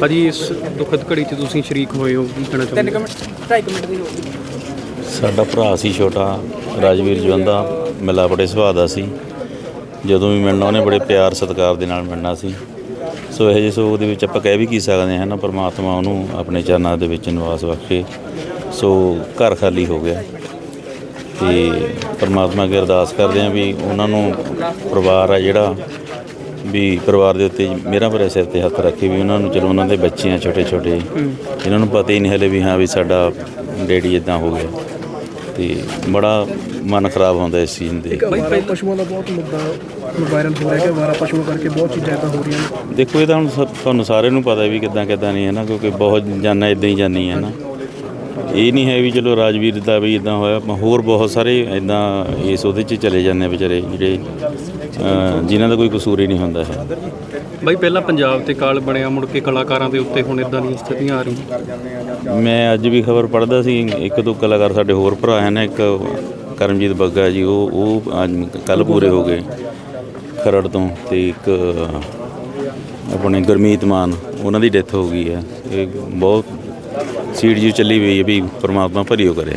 ਭਾਜੀ ਇਸ ਦੁਖਦ ਘੜੀ 'ਚ ਤੁਸੀਂ ਸ਼ਰੀਕ ਹੋਏ ਹੋ ਕੀ ਕਹਿਣਾ ਚਾਹੁੰਦੇ ਹੋ? ਸਾਡਾ ਭਰਾ ਸੀ ਛੋਟਾ ਰਾਜਵੀਰ ਜਵੰਦਾ ਮਿਲਾ ਬੜੇ ਸੁਭਾਅ ਦਾ ਸੀ। ਜਦੋਂ ਵੀ ਮਿਲਣਾ ਉਹਨੇ ਬੜੇ ਪਿਆਰ ਸਤਿਕਾਰ ਦੇ ਨਾਲ ਮਿਲਣਾ ਸੀ। ਸੋ ਇਹ ਜਿਹੇ ਸੋਗ ਦੇ ਵਿੱਚ ਆਪਾਂ ਕਹਿ ਵੀ ਕੀ ਸਕਦੇ ਹਾਂ ਨਾ ਪਰਮਾਤਮਾ ਉਹਨੂੰ ਆਪਣੇ ਚਰਨਾਂ ਦੇ ਵਿੱਚ ਨਿਵਾਸ ਬਖਸ਼ੇ। ਸੋ ਘਰ ਖਾਲੀ ਹੋ ਗਿਆ। ਤੇ ਪਰਮਾਤਮਾ ਅੱਗੇ ਅਰਦਾਸ ਕਰਦੇ ਹਾਂ ਵੀ ਉਹਨਾਂ ਨੂੰ ਪਰਿਵਾਰ ਆ ਜਿਹੜਾ ਵੀ ਪਰਿਵਾਰ ਦੇ ਉੱਤੇ ਮੇਰਾ ਭਰੇ ਸਿਰ ਤੇ ਹੱਥ ਰੱਖੇ ਵੀ ਉਹਨਾਂ ਨੂੰ ਚਲੋ ਉਹਨਾਂ ਦੇ ਬੱਚੇ ਆ ਛੋਟੇ ਛੋਟੇ। ਇਹਨਾਂ ਨੂੰ ਪਤਾ ਹੀ ਨਹੀਂ ਹਲੇ ਵੀ ਹਾਂ ਵੀ ਸਾਡਾ ਡੈਡੀ ਇਦਾਂ ਹੋ ਗਿਆ। ਤੇ ਬੜਾ ਮਨ ਖਰਾਬ ਹੁੰਦਾ ਇਸ ਚੀਜ਼ ਦੇ। ਅਵਾਰਾ ਪਸ਼ੂਆਂ ਦਾ ਬਹੁਤ ਮੁੱਦਾ ਵਾਇਰਲ ਹੋ ਰਿਹਾ ਕਿ ਅਵਾਰਾ ਪਸ਼ੂਆਂ ਕਰਕੇ ਬਹੁਤ ਚੀਜ਼ਾਂ ਇਦਾਂ ਹੋ ਰਹੀਆਂ ਨੇ। ਦੇਖੋ ਇਹ ਤਾਂ ਹੁਣ ਤੁਹਾਨੂੰ ਸਾਰਿਆਂ ਨੂੰ ਪਤਾ ਵੀ ਕਿੱਦਾਂ ਕਿੱਦਾਂ ਨਹੀਂ ਹੈ ਨਾ ਕਿਉਂਕਿ ਬਹੁਤ ਜਾਨਾਂ ਇਦਾਂ ਹੀ ਜਾਨੀ ਹੈ ਨਾ। ਇਹ ਨਹੀਂ ਹੈ ਵੀ ਚਲੋ ਰਾਜਵੀਰ ਦਾ ਵੀ ਇਦਾਂ ਹੋਇਆ ਪ- ਹੋਰ ਬਹੁਤ ਸਾਰੇ ਇਦਾਂ ਇਸ ਉਹਦੇ 'ਚ ਚਲੇ ਜਾਂਦੇ ਵਿਚਾਰੇ ਜਿਹੜੇ ਜਿਨ੍ਹਾਂ ਦਾ ਕੋਈ ਕਸੂਰ ਹੀ ਨਹੀਂ ਹੁੰਦਾ ਹੈ। ਬਾਈ ਪਹਿਲਾਂ ਪੰਜਾਬ ਤੇ ਕਾਲ ਬਣਿਆ ਮੁੜ ਕੇ ਕਲਾਕਾਰਾਂ ਦੇ ਉੱਤੇ ਹੁਣ ਇਦਾਂ ਦੀਆਂ ਸਥਿਤੀਆਂ ਆ ਰਹੀਆਂ। ਮੈਂ ਅੱਜ ਵੀ ਖਬਰ ਪੜ੍ਹਦਾ ਸੀ ਇੱਕ ਦੋ ਕਲਾਕਾਰ ਸਾਡੇ ਹੋਰ ਭਰਾ ਹਨ ਇੱਕ ਕਰਮਜੀਤ ਬੱਗਾ ਜੀ ਉਹ ਉਹ ਅੱਜ ਕੱਲ ਪੂਰੇ ਹੋ ਗਏ ਖਰੜ ਤੋਂ ਤੇ ਇੱਕ ਆਪਣੇ ਗੁਰਮੀਤ ਮਾਨ ਉਹਨਾਂ ਦੀ ਡੈਥ ਹੋ ਗਈ ਹੈ। ਇਹ ਬਹੁਤ ਸੀਟ ਜੀ ਚੱਲੀ ਹੋਈ ਹੈ ਵੀ ਪ੍ਰਮਾਤਮਾ ਭਰੀਓ ਕਰੇ।